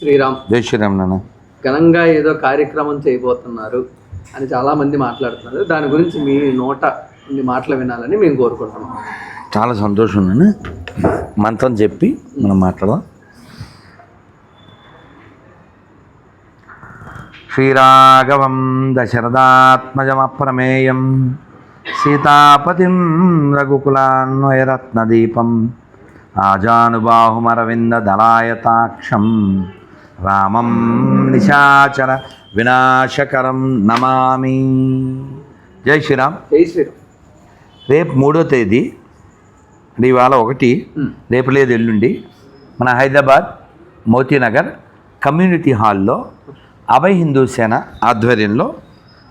శ్రీరామ్. జై శ్రీరామ్ నాన్న. ఘనంగా ఏదో కార్యక్రమం చేయబోతున్నారు అని చాలా మంది మాట్లాడుతున్నారు. దాని గురించి మీ నోట ఇన్ని మాటలు వినాలని మేము కోరుకుంటున్నాం. చాలా సంతోషం నాన్న. మంత్రం చెప్పి మనం మాట్లాడదాం. శ్రీరాఘవం దశరథాత్మజమప్రమేయం సీతాపతిం రఘుకులాన్వయరత్నదీపం ఆజానుబాహుమరవిందదలాయతాక్షం రామం నిశాచర వినాశకరం నమామి. జై శ్రీరామ్. జై శ్రీరామ్. రేపు మూడో తేదీ అంటే ఇవాళ ఒకటి. రేపు లేదు ఎల్లుండి మన హైదరాబాద్ మోతీనగర్ కమ్యూనిటీ హాల్లో అభయ్ హిందూ సేన ఆధ్వర్యంలో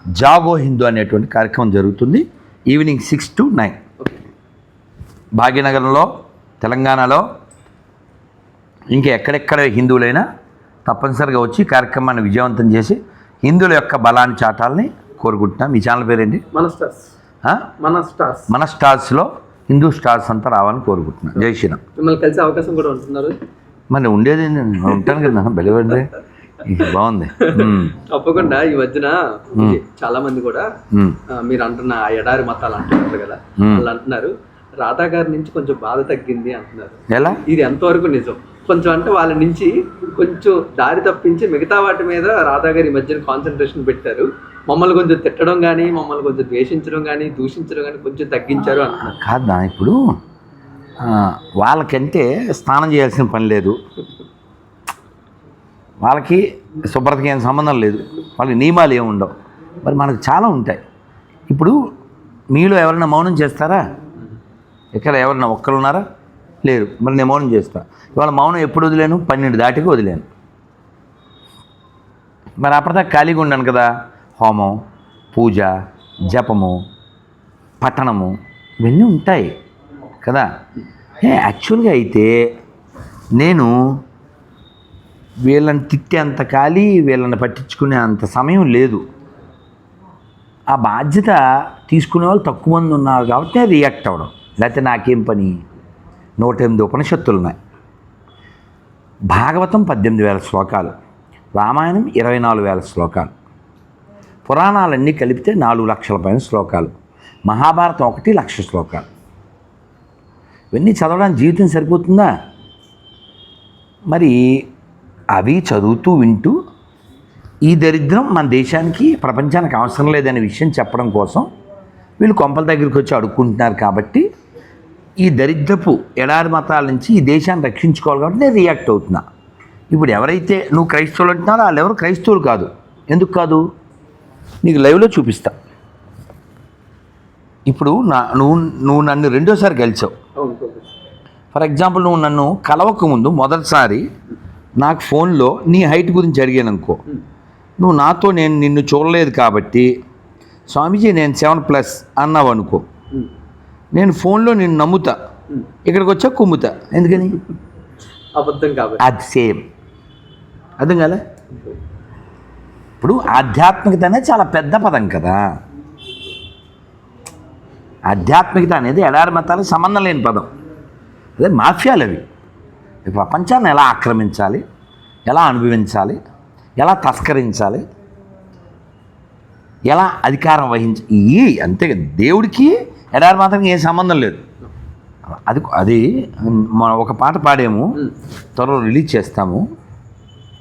జాగో హిందూ అనేటువంటి కార్యక్రమం జరుగుతుంది ఈవినింగ్ సిక్స్ టు నైన్. భాగ్యనగరంలో తెలంగాణలో ఇంకా ఎక్కడెక్కడ హిందువులైనా తప్పనిసరిగా వచ్చి కార్యక్రమాన్ని విజయవంతం చేసి హిందువుల యొక్క బలాన్ని చాటాలని కోరుకుంటున్నాం. మీ ఛానల్ పేరేంటి? మన స్టార్స్? మన స్టార్స్ మన స్టార్స్లో హిందూ స్టార్స్ అంతా రావాలని కోరుకుంటున్నాను జై శ్రీరామ్. మిమ్మల్ని కలిసే అవకాశం కూడా ఉంటున్నారు. మరి ఉండేది ఉంటాను కదా బెలవండి బాగుంది. తప్పకుండా ఈ మధ్యన చాలా మంది కూడా మీరు అంటున్న ఆ ఎడారి మతాలు అంటున్నారు కదా. వాళ్ళు అంటున్నారు. రాధా గారి నుంచి కొంచెం బాధ తగ్గింది అంటున్నారు. ఎలా? ఇది ఎంతవరకు నిజం? కొంచెం అంటే వాళ్ళ నుంచి కొంచెం దారి తప్పించి మిగతా వాటి మీద రాధా గారి ఈ మధ్యన కాన్సన్ట్రేషన్ పెట్టారు. మమ్మల్ని కొంచెం తిట్టడం కానీ మమ్మల్ని కొంచెం ద్వేషించడం కానీ దూషించడం కానీ కొంచెం తగ్గించారు అంటున్నారు. కాదా ఇప్పుడు వాళ్ళకంటే స్నానం చేయాల్సిన పని లేదు. వాళ్ళకి శుభ్రతకి ఏం సంబంధం లేదు. వాళ్ళకి నియమాలు ఏమి ఉండవు. మరి మనకు చాలా ఉంటాయి. ఇప్పుడు మీలో ఎవరైనా మౌనం చేస్తారా? ఇక్కడ ఎవరైనా ఒక్కరు ఉన్నారా లేరు. మరి నేను మౌనం చేస్తా. ఇవాళ మౌనం ఎప్పుడు వదిలేను? పన్నెండు దాటికి వదిలేను. మరి అప్పటిదాకా ఖాళీగా ఉన్నాను కదా. హోమం పూజ జపము పఠనము ఇవన్నీ ఉంటాయి కదా. ఏ యాక్చువల్గా అయితే నేను వీళ్ళని తిట్టే అంత ఖాళీ వీళ్ళని పట్టించుకునే అంత సమయం లేదు. ఆ బాధ్యత తీసుకునే వాళ్ళు తక్కువ మంది ఉన్నారు కాబట్టి రియాక్ట్ అవ్వడం. లేకపోతే నాకేం పని? నూట ఎనిమిది ఉపనిషత్తులు ఉన్నాయి భాగవతం పద్దెనిమిది వేల శ్లోకాలు రామాయణం ఇరవై నాలుగు వేల శ్లోకాలు పురాణాలన్నీ కలిపితే నాలుగు లక్షల పైన శ్లోకాలు మహాభారతం ఒకటి లక్ష శ్లోకాలు. ఇవన్నీ చదవడానికి జీవితం సరిపోతుందా? మరి అవి చదువుతూ వింటూ ఈ దరిద్రం మన దేశానికి ప్రపంచానికి అవసరం లేదనే విషయం చెప్పడం కోసం వీళ్ళు కొంపల దగ్గరికి వచ్చి అడుక్కుంటున్నారు కాబట్టి ఈ దరిద్రపు ఎడారి మతాల నుంచి ఈ దేశాన్ని రక్షించుకోవాలి కాబట్టి నేను రియాక్ట్ అవుతున్నా. ఇప్పుడు ఎవరైతే నువ్వు క్రైస్తవులు అంటున్నారో వాళ్ళు ఎవరు క్రైస్తవులు కాదు. ఎందుకు కాదు? నీకు లైవ్లో చూపిస్తా. ఇప్పుడు నా నువ్వు నువ్వు నన్ను రెండోసారి కలిసావు ఫర్ ఎగ్జాంపుల్ నువ్వు నన్ను కలవక ముందు మొదటిసారి నాకు ఫోన్లో నీ హైట్ గురించి అడిగాను అనుకో నువ్వు నాతో నేను నిన్ను చూడలేదు కాబట్టి స్వామీజీ నేను సెవెన్ ప్లస్ అన్నావు అనుకో నేను ఫోన్లో నిన్ను నమ్ముతా. ఇక్కడికి వచ్చా కుమ్ముతా. ఎందుకని? అబద్ధం కాబట్టి. అది సేమ్. అర్థం కదా ఇప్పుడు ఆధ్యాత్మికత అనేది చాలా పెద్ద పదం కదా. ఆధ్యాత్మికత అనేది ఎడారి మతాలకు సంబంధం లేని పదం. అదే మాఫియాలు అవి. ప్రపంచాన్ని ఎలా ఆక్రమించాలి? ఎలా అనుభవించాలి? ఎలా తస్కరించాలి? ఎలా అధికారం వహించి ఈ అంతే దేవుడికి ఎడారి మాత్రం ఏ సంబంధం లేదు. అది అది మనం ఒక పాట పాడాము. త్వరలో రిలీజ్ చేస్తాము.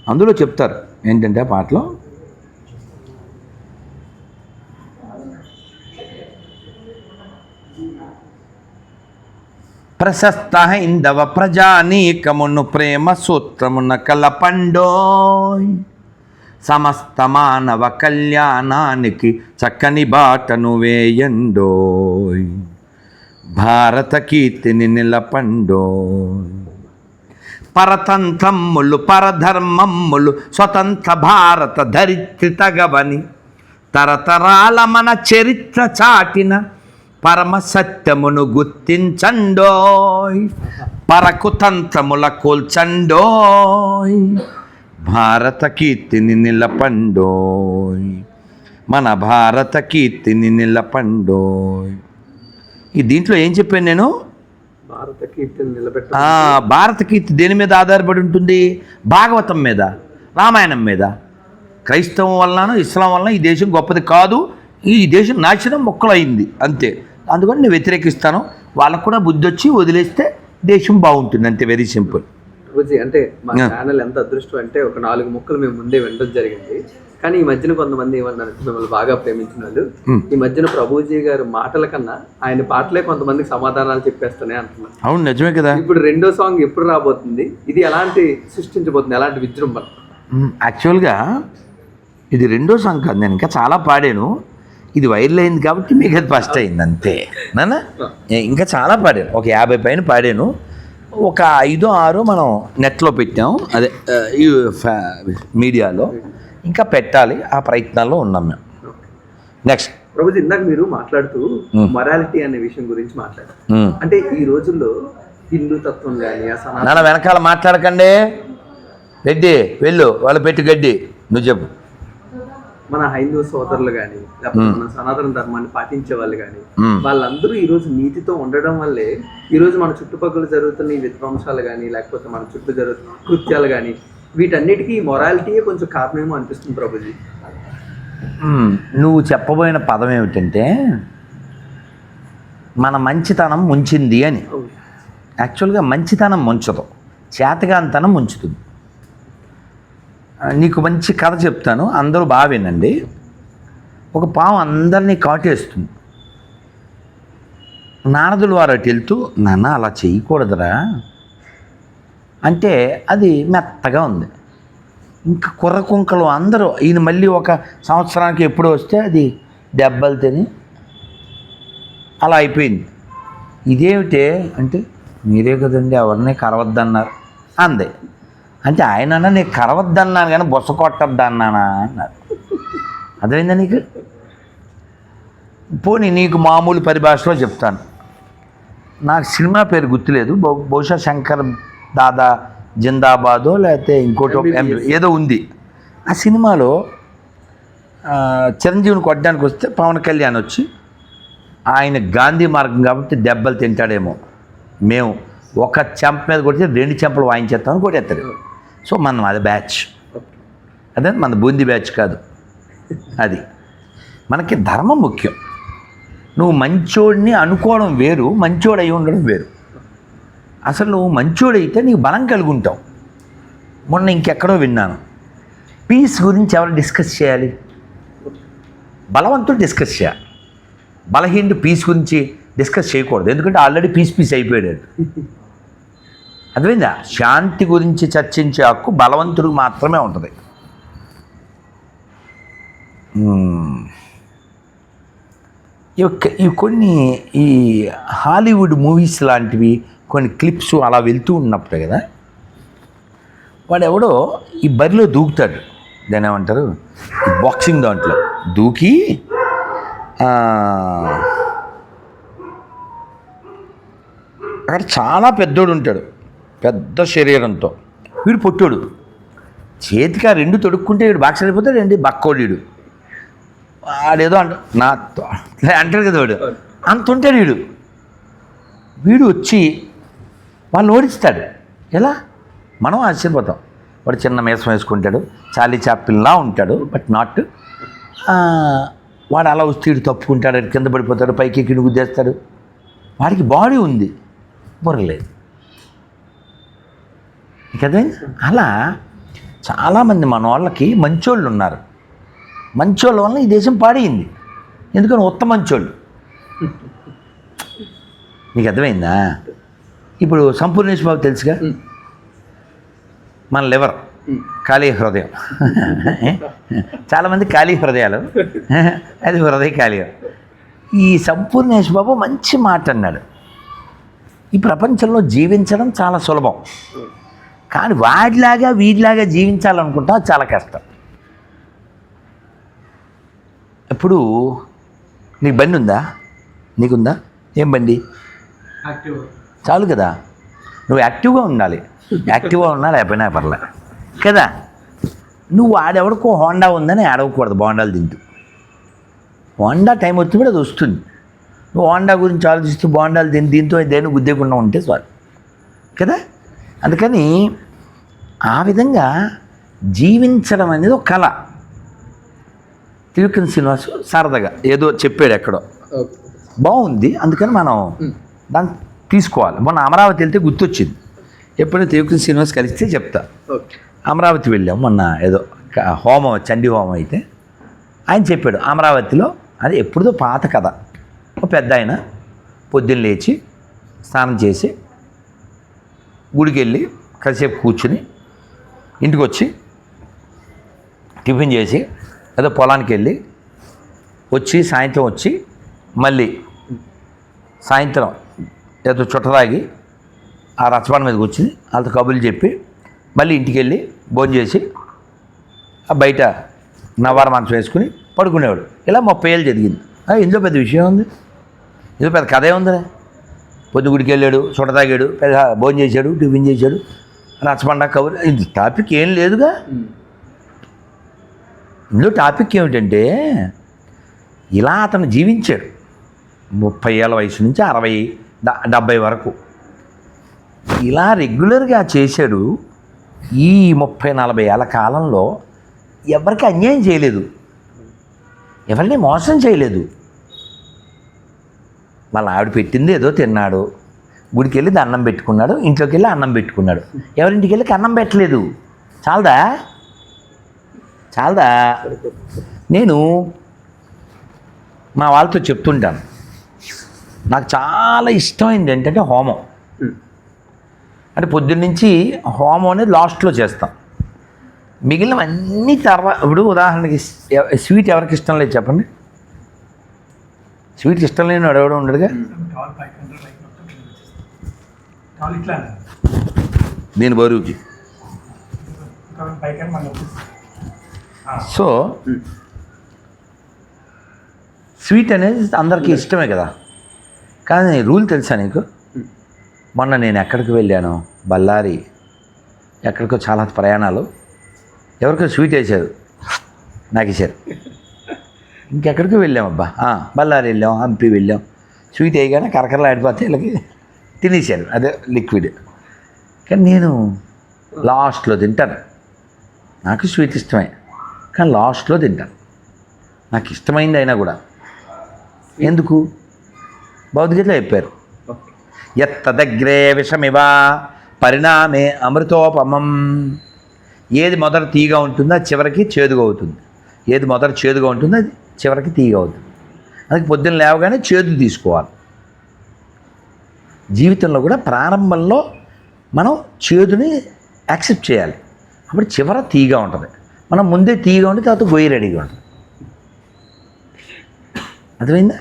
అందులో చెప్తారు ఏంటంటే ఆ పాటలో? ప్రశస్త హైందవ ప్రజానీకమును ప్రేమ సూత్రమున కలపండోయ్ సమస్త మానవ కళ్యాణానికి చక్కని బాటను వేయండోయ్. భారత కీర్తిని నిలపండోయ్. పరతంత్రమ్ములు పరధర్మమ్ములు స్వతంత్ర భారత ధరిత్రి తగవని తరతరాల మన చరిత్ర చాటిన పరమ సత్యమును గుర్తించండోయ్. పరకుతంత్రముల కూల్చండోయ్. భారత కీర్తిని నిలపండోయ్. మన భారత కీర్తిని నిలపండోయ్. ఈ దీంట్లో ఏం చెప్పాను నేను? భారత కీర్తిని నిలబెట్ట భారత కీర్తి దేని మీద ఆధారపడి ఉంటుంది? భాగవతం మీద రామాయణం మీద. క్రైస్తవం వలన ఇస్లాం వలన ఈ దేశం గొప్పది కాదు. ఈ దేశం నాశనం మొక్కలైంది అంతే. అందుకని నేను వ్యతిరేకిస్తాను. వాళ్ళకు కూడా బుద్ధి వచ్చి వదిలేస్తే దేశం బాగుంటుంది అంతే. వెరీ సింపుల్ ప్రభుజీ అంటే మా. ఛానల్ ఎంత అదృష్టం అంటే ఒక నాలుగు ముక్కలు మేము ముందే వినడం జరిగింది. కానీ ఈ మధ్యన కొంతమంది ఏమన్నారు మిమ్మల్ని బాగా ప్రేమించిన వాళ్ళు. ఈ మధ్యన ప్రభుజీ గారు మాటల కన్నా ఆయన పాటలే కొంతమందికి సమాధానాలు చెప్పేస్తున్నాయి అంటున్నారు. అవును నిజమే కదా. ఇప్పుడు రెండో సాంగ్ ఎప్పుడు రాబోతుంది? ఇది ఎలాంటి సృష్టించబోతుంది? ఎలాంటి విజృంభణ? యాక్చువల్గా ఇది రెండో సాంగ్ కాదు నేను ఇంకా చాలా పాడాను. ఇది వైరల్ అయింది కాబట్టి మీకు అది ఫస్ట్ అయింది అంతే. నాన్న ఇంకా చాలా పాడాను. ఒక యాభై పైన పాడాను. ఒక ఐదో ఆరో మనం నెట్లో పెట్టాం. అదే ఈ మీడియాలో. ఇంకా పెట్టాలి ఆ ప్రయత్నాల్లో ఉన్నాం మేము. నెక్స్ట్ ప్రభుజీ ఇందాక మీరు మాట్లాడుతూ Hmm. మొరాలిటీ అనే విషయం గురించి మాట్లాడారు. మ్. అంటే ఈ రోజుల్లో హిందూ తత్వం కానీ నాన్న వెనకాల మాట్లాడకండి. గడ్డి వెళ్ళు వాళ్ళు పెట్టి గడ్డి. నువ్వు చెప్పు. మన హైందవ సోదరులు కానీ లేకపోతే మన సనాతన ధర్మాన్ని పాటించే వాళ్ళు కానీ. వాళ్ళందరూ ఈ రోజు నీతితో ఉండడం వల్లే ఈ రోజు మన చుట్టుపక్కల జరుగుతున్న ఈ విధ్వంసాలు కానీ లేకపోతే మన చుట్టూ జరుగుతున్న కృత్యాలు కానీ వీటన్నిటికీ మొరాలిటీయే కొంచెం కారణమేమో అనిపిస్తుంది ప్రభుజీ. నువ్వు చెప్పబోయిన పదం ఏమిటంటే మన మంచితనం ముంచింది అని. యాక్చువల్గా మంచితనం ముంచదు చేతగాంతనం ముంచుతుంది నీకు మంచి కథ చెప్తాను. అందరూ బాగా వినండి. ఒక పాము అందరినీ కాటేస్తుంది. నారదులు వారు అటు వెళ్తూ నాన్న అలా చేయకూడదురా అంటే అది మెత్తగా ఉంది. ఇంకా కుర్ర కుంకలు అందరూ ఈయన మళ్ళీ ఒక సంవత్సరానికి ఎప్పుడు వస్తే అది దెబ్బలు తిని అలా అయిపోయింది. ఇదేమిటే? అంటే మీరే కదండి ఎవరిని కరవద్దన్నారు అంది. అంటే ఆయన అన్న నీకు కరవద్దన్నాను కానీ బొస కొట్టద్దన్నానా అన్నారు అర్థమైందా నీకు? పోనీ నీకు మామూలు పరిభాషలో చెప్తాను. నాకు సినిమా పేరు గుర్తులేదు. బహు- బహుశా శంకర్ దాదా జిందాబాదో లేకపోతే ఇంకోటో. ఏదో ఉంది. ఆ సినిమాలో చిరంజీవిని కొట్టడానికి వస్తే పవన్ కళ్యాణ్ వచ్చి ఆయన గాంధీ మార్గం కాబట్టి దెబ్బలు తింటాడేమో. మేము ఒక చెంప మీద కొడితే రెండు చెంపలు వాయించేస్తామని కొట్టేస్తాడు సో మనం అది బ్యాచ్. అదే మన బూంది బ్యాచ్ కాదు. అది. మనకి ధర్మం ముఖ్యం. నువ్వు మంచోడిని అనుకోవడం వేరు మంచోడు అయి ఉండడం వేరు. అసలు నువ్వు మంచోడైతే నీకు బలం కలిగి ఉంటావు మొన్న ఇంకెక్కడో విన్నాను. పీస్ గురించి ఎవరు డిస్కస్ చేయాలి? బలవంతుడు డిస్కస్ చేయాలి. బలహీనుడు పీస్ గురించి డిస్కస్ చేయకూడదు. ఎందుకంటే ఆల్రెడీ పీస్ పీస్ అయిపోయాడు. అర్థమైందా? శాంతి గురించి చర్చించే హక్కు బలవంతుడికి మాత్రమే ఉంటుంది. ఈ యొక్క- ఈ కొన్ని ఈ హాలీవుడ్ మూవీస్ లాంటివి కొన్ని క్లిప్స్ అలా వెళ్తూ ఉన్నప్పుడు కదా వాడు ఎవడో ఈ బరిలో దూకుతాడు. దాని ఏమంటారు బాక్సింగ్ దాంట్లో. దూకి అక్కడ చాలా పెద్దోడు ఉంటాడు పెద్ద శరీరంతో. వీడు పొట్టోడు. చేతికి ఆ రెండు తొడుక్కుంటే వీడు బాక్స్ అయిపోతాడు ఏంటి? బక్కోడు వాడేదో అంట నా అంటాడు కదా వాడు. అంత ఉంటాడు వీడు. వీడు వచ్చి వాళ్ళు ఓడిస్తాడు. ఎలా? మనం ఆశ్చర్యపోతాం. వాడు చిన్న మేసం వేసుకుంటాడు చాలీ చాపిల్లా ఉంటాడు బట్ నాట్. వాడు అలా వస్తే వీడు తప్పుకుంటాడు కింద పడిపోతాడు పైకి ఎక్కి గుద్దేస్తాడు. వాడికి బాడీ ఉంది. బుర్రలేదు కదా? అలా చాలామంది మన వాళ్ళకి మంచోళ్ళు ఉన్నారు. మంచోళ్ళ వలన ఈ దేశం పాడైంది. ఎందుకని? ఉత్త మంచోళ్ళు. నీకు అర్థమైందా? ఇప్పుడు సంపూర్ణేష్ బాబు తెలుసుగా? మన లివర్ ఖాళీ హృదయం. చాలామంది ఖాళీ హృదయాలు. అది హృదయ ఖాళీ. ఈ సంపూర్ణేష్ బాబు మంచి మాట అన్నాడు. ఈ ప్రపంచంలో జీవించడం చాలా సులభం. కానీ వాడిలాగా వీడిలాగా జీవించాలనుకుంటా చాలా కష్టం. ఇప్పుడు నీకు బండి ఉందా? నీకుందా? ఏం బండి? చాలు కదా. నువ్వు యాక్టివ్గా ఉండాలి. యాక్టివ్గా ఉన్నా లేకపోయినా పర్లే. కదా? నువ్వు ఆడెవడికో హోండా ఉందని ఆడవకూడదు బోండాలు తింటూ హోండా టైం వచ్చినప్పుడు అది వస్తుంది. నువ్వు హోండా గురించి ఆలోచిస్తూ బోండాలు దీని దీంతో దేని గుద్దేకుండా ఉంటే చాలు. కదా? అందుకని ఆ విధంగా జీవించడం అనేది ఒక కళ. త్రివిక్రమ్ శ్రీనివాస్ సరదాగా ఏదో చెప్పాడు ఎక్కడో. బాగుంది అందుకని మనం దాన్ని తీసుకోవాలి. మొన్న అమరావతి వెళ్తే గుర్తొచ్చింది. ఎప్పుడైతే త్రివిక్రమ్ శ్రీనివాస్ కలిస్తే చెప్తా. అమరావతి వెళ్ళాం మొన్న ఏదో హోమం చండీ హోమం అయితే. ఆయన చెప్పాడు అమరావతిలో అది ఎప్పుడుదో పాత కథ. ఒక పెద్ద ఆయన పొద్దున్న లేచి స్నానం చేసి గుడికి వెళ్ళి కాసేపు కూర్చుని ఇంటికి వచ్చి టిఫిన్ చేసి ఏదో పొలానికి వెళ్ళి వచ్చి సాయంత్రం వచ్చి మళ్ళీ సాయంత్రం ఏదో చుట్టదాగి ఆ రచ్చబండ మీద కూర్చుని వాళ్ళతో కబుర్లు చెప్పి మళ్ళీ ఇంటికి వెళ్ళి భోజనం చేసి బయట నవార మంచం వేసుకుని పడుకునేవాడు. ఇలా ముప్పై ఏళ్ళు జరిగింది. ఇందులో పెద్ద విషయం ఉంది ఇందులో పెద్ద కథే ఉందిరా పొద్దు గుడికి వెళ్ళాడు చుట్ట తాగాడు భోజనం చేశాడు టిఫిన్ చేశాడు. రచ్చబండ కబుర్ ఇది టాపిక్ ఏం లేదుగా. ఇందులో టాపిక్ ఏమిటంటే ఇలా అతను జీవించాడు. ముప్పై ఏళ్ళ వయసు నుంచి అరవై డ- డెబ్భై వరకు. ఇలా రెగ్యులర్గా చేశాడు. ఈ ముప్పై నలభై ఏళ్ళ కాలంలో ఎవరికి అన్యాయం చేయలేదు. ఎవరిని మోసం చేయలేదు. వాళ్ళ ఆవిడ పెట్టింది ఏదో తిన్నాడు. గుడికి వెళ్ళి దండం పెట్టుకున్నాడు ఇంట్లోకి వెళ్ళి అన్నం పెట్టుకున్నాడు. ఎవరింటికి వెళ్ళి అన్నం పెట్టలేదు? చాలదా? చాలదా? నేను మా వాళ్ళతో చెప్తుంటాను. నాకు చాలా ఇష్టమైంది ఏంటంటే హోమం. అంటే పొద్దున్న నుంచి హోమం అనేది లాస్ట్లో చేస్తాం. మిగిలిన అన్ని తర్వాత ఇప్పుడు ఉదాహరణకి స్వీట్ ఎవరికి ఇష్టం లేదు చెప్పండి స్వీట్ ఇష్టం లేని వాడు ఎవడో ఉండడుగా టవల్ పైకి అంటే పైకి మొత్తం కిందకి వచ్చేస్తుంది. టవల్ ఇట్లా అన్న. దీని బరువుకి. సో స్వీట్ అనేది అందరికీ ఇష్టమే కదా. కానీ రూల్ తెలుసా నీకు? మొన్న నేను ఎక్కడికి వెళ్ళాను బళ్ళారి ఎక్కడికో చాలా ప్రయాణాలు. ఎవరికో స్వీట్ వేశారు. నాకు ఇచ్చారు. ఇంకెక్కడికి వెళ్ళామబ్బా? బళ్ళారి వెళ్ళాం హంపి వెళ్ళాం. స్వీట్ వేయగానే కరకరలు ఆడిపోతే వీళ్ళకి తినేశారు. అదే లిక్విడ్. కానీ నేను లాస్ట్లో తింటాను. నాకు స్వీట్ ఇష్టమే. కానీ లాస్ట్లో తింటాను. నాకు ఇష్టమైంది అయినా కూడా. ఎందుకు? భౌతికతలో చెప్పారు. ఓకే ఎత్తదగ్రే విషమివా పరిణామే అమృతోపమం. ఏది మొదట తీగా ఉంటుందో చివరికి చేదుగా అవుతుంది ఏది మొదట చేదుగా ఉంటుందో అది చివరికి తీగా అవుతుంది అందుకే పొద్దున్న లేవగానే చేదు తీసుకోవాలి. జీవితంలో కూడా ప్రారంభంలో మనం చేదుని యాక్సెప్ట్ చేయాలి. అప్పుడు చివర తీగా ఉంటుంది. మనం ముందే తీగా ఉండి తర్వాత గొయ్యి రెడీగా ఉంటుంది. అర్థమైందా?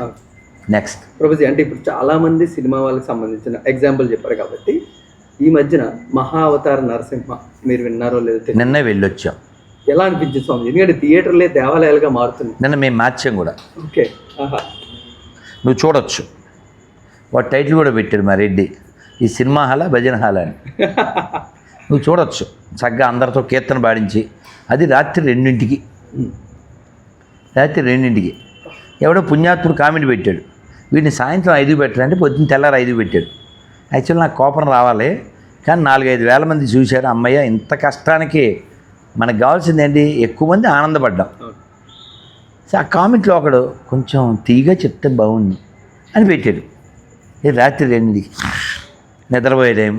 నెక్స్ట్ ప్రభుజీ అంటే ఇప్పుడు చాలా మంది సినిమా వాళ్ళకి సంబంధించిన ఎగ్జాంపుల్ చెప్పారు కాబట్టి ఈ మధ్యన మహా అవతార నరసింహ మీరు విన్నారో లేదో నిన్నే వెళ్ళొచ్చాం. ఎలా అనిపించింది స్వామి? ఎందుకంటే థియేటర్లే దేవాలయాలుగా మారుతుంది నిన్న మేము మార్చాం కూడా. ఓకే నువ్వు చూడొచ్చు. వాడు టైటిల్ కూడా పెట్టాడు మా రెడ్డి. ఈ సినిమా హాలా భజన హాలా అని. నువ్వు చూడొచ్చు. చక్కగా అందరితో కీర్తన పాడించి. అది రాత్రి రెండింటికి. రాత్రి రెండింటికి. ఎవడో పుణ్యాత్ముడు కామెంట్ పెట్టాడు. వీడిని సాయంత్రం ఐదు పెట్టాడంటే పొద్దున్న తెల్లారి ఐదు పెట్టాడు. యాక్చువల్ నాకు కోపం రావాలి కానీ నాలుగైదు వేల మంది చూశారు. అమ్మయ్య ఇంత కష్టానికి మనకు కావాల్సింది ఏంటి? ఎక్కువ మంది ఆనందపడ్డాం. సో ఆ కామెంట్లో ఒకడు కొంచెం తీగా చెప్తే బాగుంది అని పెట్టాడు. రాత్రి రెండింటికి నిద్రపోయే టైం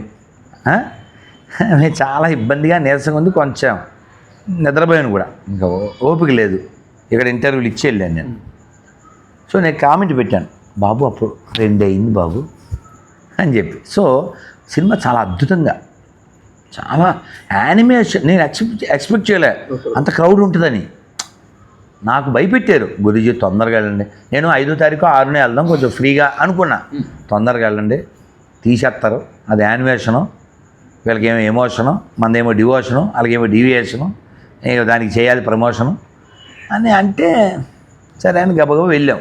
చాలా ఇబ్బందిగా నీరసంగా ఉంది కొంచెం నిద్రపోయాను కూడా. ఇంకా ఓపిక లేదు. ఇక్కడ ఇంటర్వ్యూలు ఇచ్చి వెళ్ళాను నేను. సో నేను కామెంట్ పెట్టాను. బాబు అప్పుడు రెండు అయింది బాబు అని చెప్పి. సో సినిమా చాలా అద్భుతంగా చాలా యానిమేషన్ నేను ఎక్స్పెక్ట్ ఎక్స్పెక్ట్ చేయలే. అంత క్రౌడ్ ఉంటుందని. నాకు భయపెట్టారు. గురుజీ తొందరగా వెళ్ళండి. నేను ఐదో తారీఖు ఆరునే వెళ్దాం కొంచెం ఫ్రీగా అనుకున్నా. తొందరగా వెళ్ళండి. తీసేస్తారు. అది యానిమేషను వీళ్ళకేమో ఎమోషను మనదేమో డివోషను వాళ్ళకేమో డివియేషను దానికి చేయాలి ప్రమోషను అని అంటే సరే అని గబగబా వెళ్ళాం.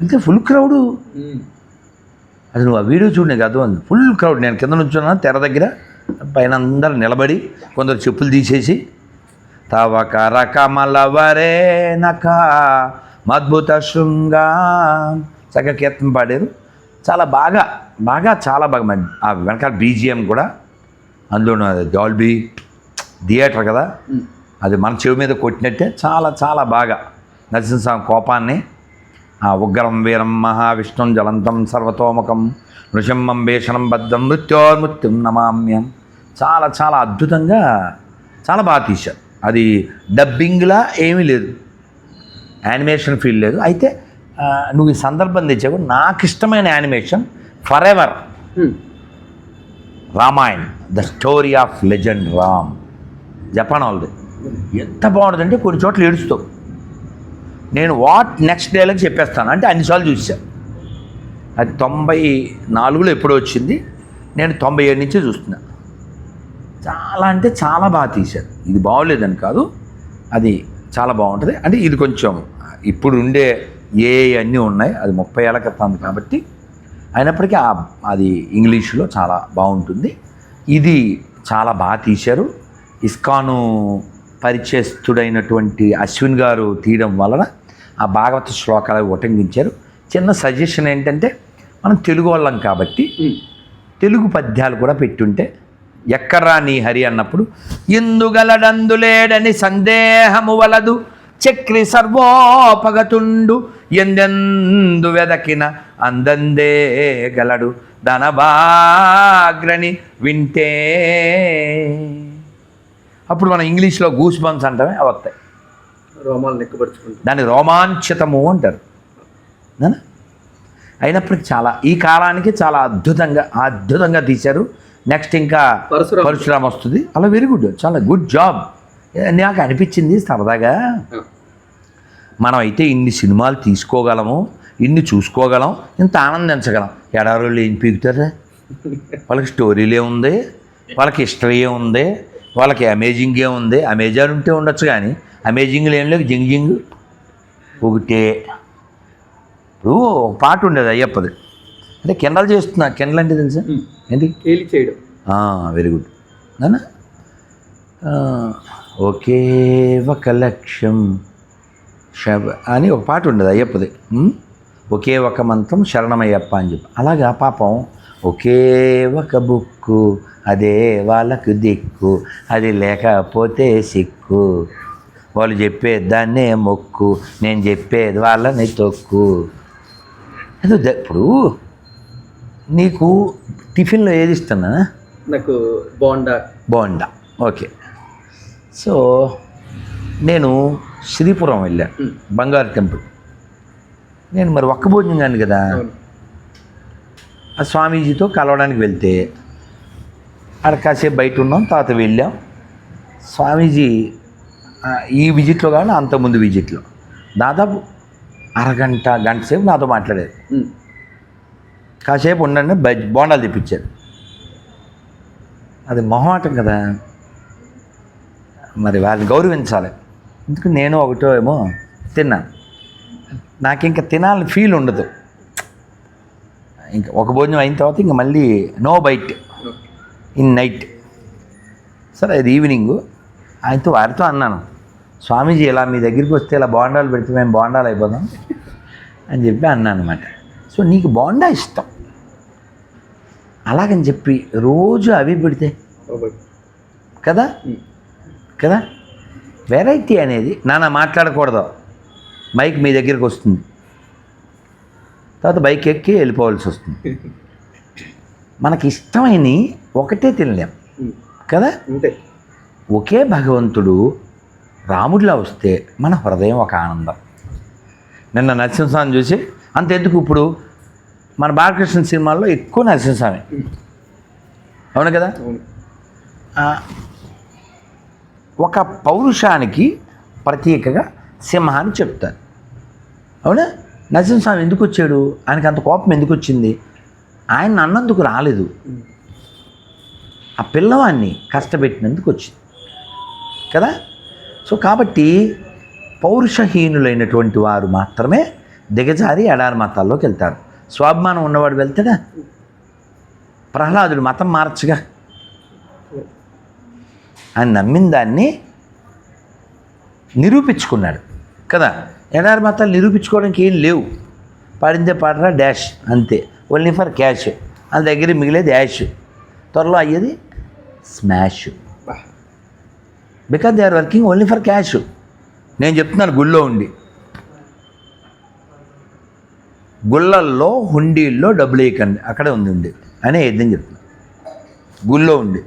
ఇంకా ఫుల్ క్రౌడు నువ్వు ఆ వీడియో చూడు నీకు అర్థం ఫుల్ క్రౌడ్ నేను కింద నుంచున్నాను తెర దగ్గర. పైన అందరూ నిలబడి కొందరు చెప్పులు తీసేసి తవక రకమల వరే నక మద్భుత శృంగా. చక్కగా కీర్తన పాడారు. చాలా బాగా బాగా చాలా బాగా ఆ వెనకాల బీజిఎం కూడా అందులో డాల్బీ థియేటర్ కదా. అది మన చెవి మీద కొట్టినట్టే చాలా చాలా బాగా. నరసింహస్వామి కోపాన్ని ఆ ఉగ్రం వీరం మహావిష్ణుం జలంతం సర్వతోముఖం నృసింహం భీషణం బద్ధం మృత్యోర్మృత్యుం నమామ్యం చాలా చాలా అద్భుతంగా చాలా బాగా తీశారు. అది డబ్బింగ్లా ఏమీ లేదు. యానిమేషన్ ఫీల్ లేదు. అయితే నువ్వు ఈ సందర్భం తెచ్చావు. నాకు ఇష్టమైన animation forever. Ramayan. The story of legend Ram Japan వాళ్ళది. ఎంత బాగుంటుందంటే కొన్ని చోట్ల ఏడుస్తావు. నేను వాట్ నెక్స్ట్ డేలకు చెప్పేస్తాను. అంటే అన్నిసార్లు చూసా. అది తొంభై నాలుగులో ఎప్పుడో వచ్చింది. నేను తొంభై ఏడు నుంచి చూస్తున్నా. చాలా అంటే చాలా బాగా తీశారు. ఇది బాగోలేదని కాదు అది చాలా బాగుంటుంది. అంటే ఇది కొంచెం ఇప్పుడు ఉండే ఏ అన్నీ ఉన్నాయి అది ముప్పై ఏళ్ళ క్రితం కాబట్టి అయినప్పటికీ అది ఇంగ్లీష్లో చాలా బాగుంటుంది. ఇది చాలా బాగా తీశారు. ఇస్కాను పరిచయస్తుడైనటువంటి అశ్విన్ గారు తీయడం వలన ఆ భాగవత శ్లోకాలు ఉటంకించారు. చిన్న సజెషన్ ఏంటంటే మనం తెలుగు వాళ్ళం కాబట్టి. తెలుగు పద్యాలు కూడా పెట్టుంటే ఎక్కడ్రా నీ హరి అన్నప్పుడు? ఎందుగలడందులేడని సందేహము వలదు చక్రి సర్వోపగతుండు ఎందెందు వెదకిన అందందే గలడు ధనభాగ్రని వింటే. అప్పుడు మనం ఇంగ్లీష్లో గూస్ బంప్స్ అంటామే అవి వస్తాయి. రోమాలు నెక్కపరుచుకుంటాం దాన్ని రోమాంచితము అంటారు. నానా? అయినప్పటికీ చాలా ఈ కాలానికి చాలా అద్భుతంగా అద్భుతంగా తీశారు. నెక్స్ట్ ఇంకా పరశురామ. వస్తుంది. అలా వెరీ గుడ్ చాలా గుడ్ జాబ్ నాకు అనిపించింది సరదాగా. మనం అయితే ఇన్ని సినిమాలు తీసుకోగలము ఇన్ని చూసుకోగలం ఇంత ఆనందించగలం. ఎడారోళ్ళు ఏం పీకుతారా. వాళ్ళకి స్టోరీలే ఉంది వాళ్ళకి హిస్టరీ ఉంది వాళ్ళకి అమేజింగ్ ఏ ఉంది. అమేజాన్ ఉంటే ఉండొచ్చు కానీ అమేజింగ్లు ఏం లేవు జింగ్ జింగ్. ఒకటే. ఇప్పుడు ఒక పాట ఉండేది అయ్యప్పది. అంటే కెండల్ చేస్తున్నా. కెండల్ అంటే తెలుసా. ఏంటి కేలి చేయడం. వెరీ గుడ్ నానా? ఒకే ఒక లక్ష్యం. శబ అని ఒక పాట ఉండేది అయ్యప్పది? ఒకే ఒక మంత్రం శరణమయ్యప్ప అని చెప్పి. అలాగా పాపం. ఒకే ఒక బుక్కు అదే వాళ్ళకు దిక్కు అది లేకపోతే సిక్కు. వాళ్ళు చెప్పేది దాన్నే మొక్కు నేను చెప్పేది వాళ్ళని తొక్కు. ఏదో ద- ఇప్పుడు నీకు టిఫిన్లో ఏది ఇస్తున్నా నాకు బోండా. బోండా. ఓకే. సో నేను శ్రీపురం వెళ్ళాను. బంగారు టెంపుల్. నేను మరి ఒక్క భోజనం కాను కదా. ఆ స్వామీజీతో కలవడానికి వెళ్తే అక్కడ కాసేపు బయట ఉన్నాం తర్వాత వెళ్ళాం. స్వామీజీ ఈ విజిట్లో కానీ అంతకుముందు విజిట్లో. దాదాపు అరగంట గంట సేపు నాతో మాట్లాడేది. కాసేపు ఉండండి బజ్ బోండాలు తెప్పించారు. అది మొహమాటం కదా. మరి వాళ్ళని గౌరవించాలి. ఎందుకు నేను ఒకటో ఏమో తిన్నాను నాకు ఇంకా తినాలని ఫీల్ ఉండదు. ఇంకా ఒక భోజనం అయిన తర్వాత ఇంకా మళ్ళీ నో బైట్. ఇన్ నైట్ సరే అది ఈవినింగ్ ఆయనతో వారితో అన్నాను స్వామీజీ ఇలా మీ దగ్గరికి వస్తే ఇలా బోండాలు పెడితే మేము బోండాలు అయిపోదాం అని చెప్పి అన్నాను అనమాట సో నీకు బోండా ఇష్టం. అలాగని చెప్పి రోజు అవి పెడితే. కదా. కదా? వెరైటీ అనేది నాన్న మాట్లాడకూడదు. మైక్ మీ దగ్గరికి వస్తుంది. తర్వాత బైక్ ఎక్కి వెళ్ళిపోవాల్సి వస్తుంది. మనకి ఇష్టమైన ఒకటే తినలేం. కదా? అంతే. ఒకే భగవంతుడు రాముడిలా వస్తే మన హృదయం ఒక ఆనందం. నిన్న నరసింహస్వామి చూసి అంతెందుకు ఇప్పుడు? మన బాలకృష్ణ సినిమాల్లో ఎక్కువ నరసింహస్వామి. అవును కదా? ఒక పౌరుషానికి ప్రత్యేకగా సింహాన్ని చెప్తారు. అవునా? నరసింహస్వామి ఎందుకు వచ్చాడు? ఆయనకి అంత కోపం ఎందుకు వచ్చింది? ఆయన అన్నందుకు రాలేదు. ఆ పిల్లవాడిని కష్టపెట్టినందుకు వచ్చింది. కదా? సో కాబట్టి పౌరుషహీనులైనటువంటి వారు మాత్రమే దిగజారి ఎడారి మతాల్లోకి వెళ్తారు. స్వాభిమానం ఉన్నవాడు వెళ్తాడా? ప్రహ్లాదుడు మతం మార్చగా. ఆయన నమ్మిన దాన్ని నిరూపించుకున్నాడు. కదా? ఎడారి మతాలు నిరూపించుకోవడానికి ఏం లేవు. పాడిందే పాడరా డాష్. అంతే. Only for cash. వాళ్ళ దగ్గర మిగిలేది యాష్ త్వరలో అయ్యేది smash. Because they are working only for cash. నేను చెప్తున్నాను గుళ్ళో ఉండి. గుళ్ళల్లో హుండీల్లో డబ్బులు వేయకండి. అక్కడే ఉంది ఉంది అని ఏదని చెప్తున్నా. గుళ్ళో ఉండి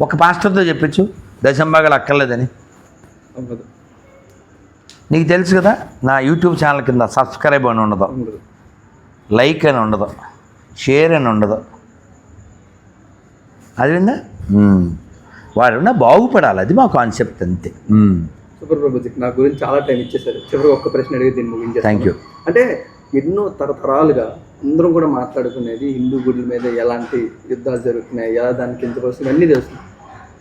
ఒక పాస్టర్తో చెప్పచ్చు దశంభాగాలు అక్కర్లేదని నీకు తెలుసు కదా నా యూట్యూబ్ ఛానల్ కింద సబ్స్క్రైబ్ అని ఉండదు. లైక్ అని ఉండదు. షేర్ అని ఉండదు. అది విందా వాడు బాగుపడాలి. అది మా కాన్సెప్ట్ అంతే. సూపర్ ప్రభుజీ నా గురించి చాలా టైం ఇచ్చేసారు. చివరికి ఒక్క ప్రశ్న అడిగి దీన్ని ముగించేస్తాను. Thank you. అంటే ఎన్నో తరతరాలుగా అందరం కూడా మాట్లాడుకునేది హిందూ గుడి మీద ఎలాంటి యుద్ధాలు జరుగుతున్నాయి ఎలా దానికి ఎంత వస్తుంది అన్నీ తెలుస్తుంది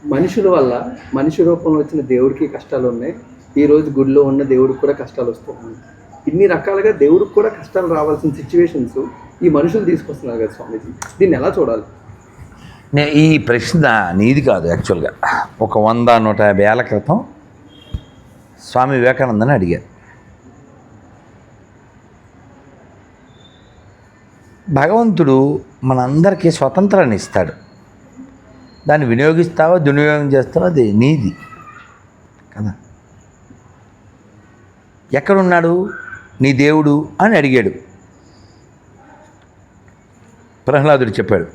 మనుషుల వల్ల మనిషి రూపంలో వచ్చిన దేవుడికి కష్టాలు ఉన్నాయి. ఈ రోజు గుడిలో ఉన్న దేవుడికి కూడా కష్టాలు వస్తున్నాయి ఇన్ని రకాలుగా దేవుడికి కూడా కష్టాలు రావాల్సిన సిచ్యువేషన్స్ ఈ మనుషులు తీసుకొస్తున్నారు కదా స్వామీజీ. దీన్ని ఎలా చూడాలి? నే ఈ ప్రశ్న నీది కాదు యాక్చువల్గా ఒక వంద నూట యాభై ఏళ్ళ క్రితం స్వామి వివేకానందని అడిగారు. భగవంతుడు మనందరికీ స్వతంత్రాన్ని ఇస్తాడు. దాన్ని వినియోగిస్తావా దుర్వినియోగం చేస్తావా అది నీది. కదా? ఎక్కడున్నాడు? నీ దేవుడు అని అడిగాడు. ప్రహ్లాదుడు చెప్పాడు.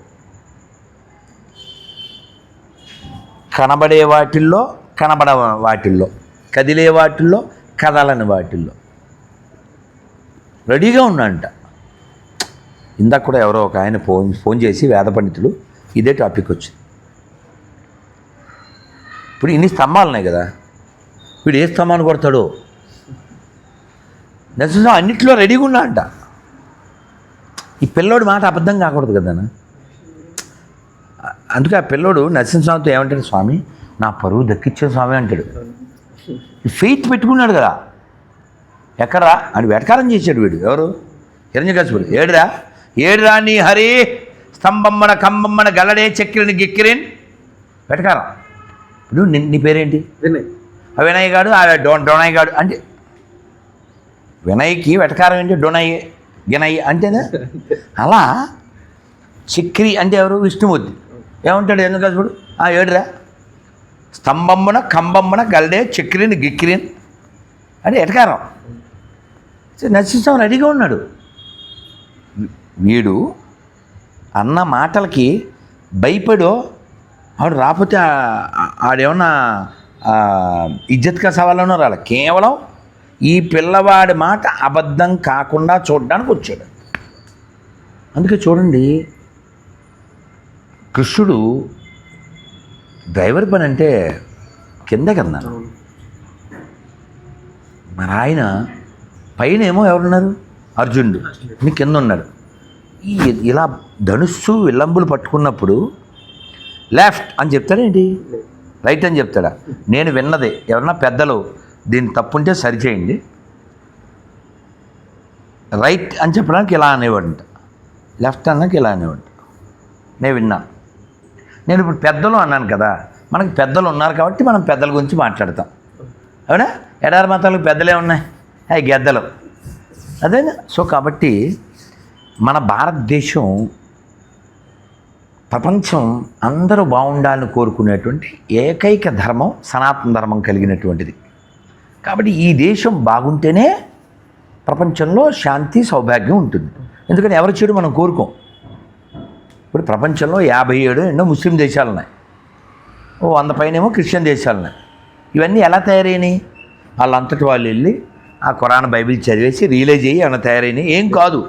కనబడే వాటిల్లో కనబడ వాటిల్లో కదిలే వాటిల్లో కదలని వాటిల్లో. రెడీగా ఉన్నాడంట. ఇందాక కూడా ఎవరో ఒక ఆయన ఫోన్ ఫోన్ చేసి వేద పండితులు ఇదే టాపిక్ వచ్చింది. ఇప్పుడు ఇన్ని స్తంభాలు ఉన్నాయి కదా వీడు ఏ స్తంభాన్ని కొడతాడో? నిజంగా అన్నిట్లో రెడీగా ఉన్నా అంట. ఈ పిల్లోడి మాట అబద్ధం కాకూడదు కదా అందుకే ఆ పిల్లోడు నరసింహస్వామితో ఏమంటాడు స్వామి నా పరువు దక్కిచ్చే స్వామి అంటాడు. ఫెయిత్ పెట్టుకున్నాడు కదా. ఎక్కడరా? అని వెటకారం చేశాడు వీడు. ఎవరు? హిరణ్యకశిపుడు. ఏడురా? ఏడురా నీ హరి? స్తంభమ్మన కంబమ్మన గల్లడే చక్కిరిని గిక్కిరిన్ వెటకారం ఇప్పుడు నీ పేరేంటి? వినయ్. ఆ వినయ్ గాడు ఆ డో డొనయ్ గాడు. అంటే వినయ్కి వెటకారం ఏంటి? డొనయ్ గినయ్ అంటేనా అలా చిక్రి అంటే ఎవరు? విష్ణుమూర్తి. ఏమంటాడు ఎందుకు చూడు? ఆ ఏడురా? స్తంభమ్మన కంబమ్మన గల్డే చక్రిని గిక్కిరిన్. అంటే ఎటకారం నరసింహం రెడీగా ఉన్నాడు. వీడు అన్న మాటలకి భయపడో ఆవిడ రాకపోతే ఆడేమన్నా ఇజ్జత్గా సవాళ్ళనో రాలే కేవలం ఈ పిల్లవాడి మాట అబద్ధం కాకుండా చూడడానికి వచ్చాడు. అందుకే చూడండి కృష్ణుడు డ్రైవర్ పని అంటే కింద కన్నా మరి ఆయన పైన ఏమో ఎవరున్నారు? అర్జునుడు. నీ కింద ఉన్నాడు. ఈ ఇలా ధనుస్సు విల్లంబులు పట్టుకున్నప్పుడు లెఫ్ట్ అని చెప్తాడేంటి? రైట్ అని చెప్తాడా? నేను విన్నదే. ఎవరన్నా పెద్దలు దీన్ని తప్పుంటే సరిచేయండి. రైట్ అని చెప్పడానికి ఇలా అనేవాడంట. లెఫ్ట్ అన్నాక ఇలా అనేవాడు. నేను విన్నా. నేను ఇప్పుడు పెద్దలు అన్నాను కదా మనకి పెద్దలు ఉన్నారు కాబట్టి మనం పెద్దల గురించి మాట్లాడతాం. అవునా? ఎడారి మతాలకు పెద్దలే ఉన్నాయి. అవి గెద్దలు. అదేనా? సో కాబట్టి మన భారతదేశం ప్రపంచం అందరూ బాగుండాలని కోరుకునేటువంటి ఏకైక ధర్మం సనాతన ధర్మం కలిగినటువంటిది. కాబట్టి ఈ దేశం బాగుంటేనే ప్రపంచంలో శాంతి సౌభాగ్యం ఉంటుంది. ఎందుకని ఎవరి చెడు మనం కోరుకోం. ఇప్పుడు ప్రపంచంలో యాభై ఏడు ఎన్నో ముస్లిం దేశాలు ఉన్నాయి ఓ వంద పైనేమో క్రిస్టియన్ దేశాలు ఉన్నాయి ఇవన్నీ ఎలా తయారైనాయి? వాళ్ళంతటి వాళ్ళు వెళ్ళి ఆ ఖురాన్ బైబిల్ చదివేసి రియలైజ్ అయ్యి ఏమైనా తయారైనాయి? ఏం కాదు.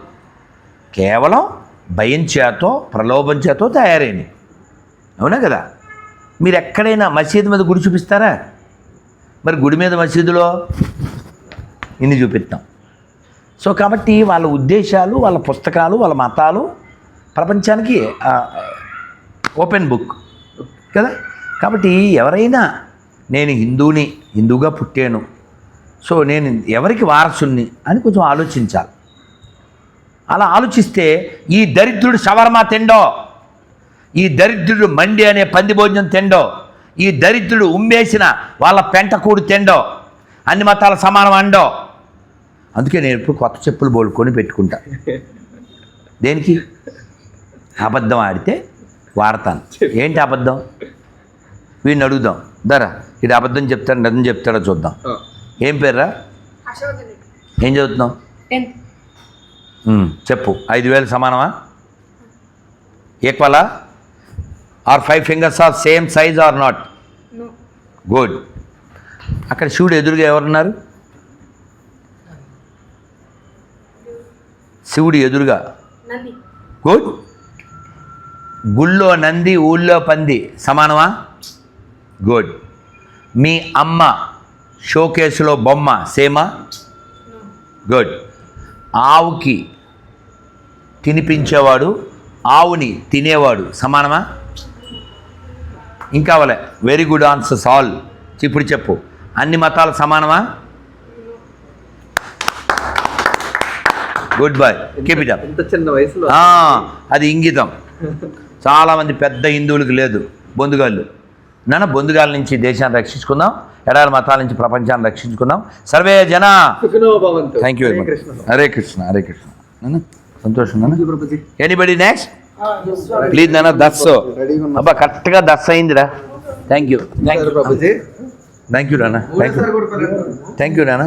కేవలం భయం చేతో ప్రలోభం చేతో తయారైనవి. అవునా కదా? మీరు ఎక్కడైనా మసీదు మీద గుడి చూపిస్తారా? మరి గుడి మీద మసీదులో? ఇన్ని చూపిస్తాం సో కాబట్టి వాళ్ళ ఉద్దేశాలు వాళ్ళ పుస్తకాలు వాళ్ళ మతాలు ప్రపంచానికి ఓపెన్ బుక్ కదా? కాబట్టి ఎవరైనా నేను హిందూని హిందూగా పుట్టాను. సో నేను ఎవరికి వారసుని అని కొంచెం ఆలోచించాలి. అలా ఆలోచిస్తే ఈ దరిద్రుడు షవర్మా తిండో? ఈ దరిద్రుడు మండి అనే పంది భోజనం తిండో? ఈ దరిద్రుడు ఉమ్మేసిన వాళ్ళ పెంటకూడు తిండో? అన్ని మతాల సమానం అండో? అందుకే నేను ఎప్పుడు కొత్త చెప్పులు బోలుకొని పెట్టుకుంటా. దేనికి? అబద్ధం ఆడితే వాడతాను. ఏంటి అబద్ధం? వీడిని అడుగుదాం. దరా ఇది అబద్ధం చెప్తాడు నిజం చెప్తాడో చూద్దాం. ఏం పేర్రా? ఏం చదువుతున్నావు? చెప్పు. ఐదు వేలు సమానమా? ఈక్వలా or five fingers are same size or not good అక్కడ శివుడు ఎదురుగా ఎవరున్నారు? శివుడు ఎదురుగా. గుడ్ గుళ్ళో నంది ఊళ్ళో పంది సమానమా? గుడ్ మీ అమ్మ షోకేసులో బొమ్మ సేమా? గుడ్ ఆవుకి తినిపించేవాడు ఆవుని తినేవాడు సమానమా? ఇంకా అవలే. వెరీ గుడ్ ఆన్సర్స్ ఆల్ ఇప్పుడు చెప్పు. అన్ని మతాలు సమానమా? Good boy keep it up ఇంత చిన్న వయసులో అది ఇంగితం. చాలామంది పెద్ద హిందువులకు లేదు బొందుగాళ్ళు. నాన్న బొందుగాల నుంచి దేశాన్ని రక్షించుకుందాం ఎడాల మతాల నుంచి ప్రపంచాన్ని రక్షించుకుందాం. సర్వే జన! Thank you very much Krishna. Hare Krishna Hare Krishna. నాన్న సంతోషం ఎనీబడి నెక్స్ట్ ప్లీజ్ నాన్న దస్ అబ్బా కరెక్ట్గా దస్ అయిందిరా. Thank you thank you Prabhuji thank you నాన్న. Thank you. థ్యాంక్ యూ నాన్న.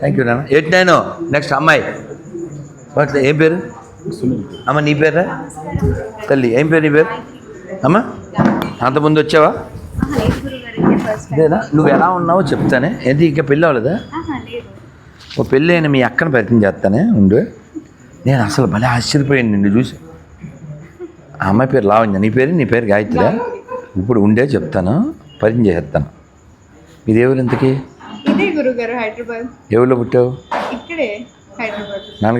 థ్యాంక్ యూ నాన్న. ఎయిట్ నైన్ నెక్స్ట్ అమ్మాయి. వాట్ ఏం పేరు? అమ్మ నీ పేరా తల్లి. ఏం పేరు నీ పేరు? అమ్మ? అంతకుముందు వచ్చావా? లేదు నువ్వు ఎలా ఉన్నావో చెప్తానే. ఏంటి ఇంకా పెళ్ళి అవ్వలేదా? ఓ పెళ్ళి అయిన మీ అక్కను పరిచయం చేస్తానే ఉండు. నేను అసలు భలే ఆశ్చర్యపోయాను నిన్ను చూసి. ఆ అమ్మాయి పేరు లావణ్య. నీ పేరు? నీ పేరు గాయత్రి ఇప్పుడు ఉండే చెప్తాను పరిచయం చేసేస్తాను. మీది ఎవరు ఇంతకీ? ఇదే గురుగారు హైదరాబాద్. ఎవరిలో పుట్టావు? ఇక్కడే హైదరాబాద్.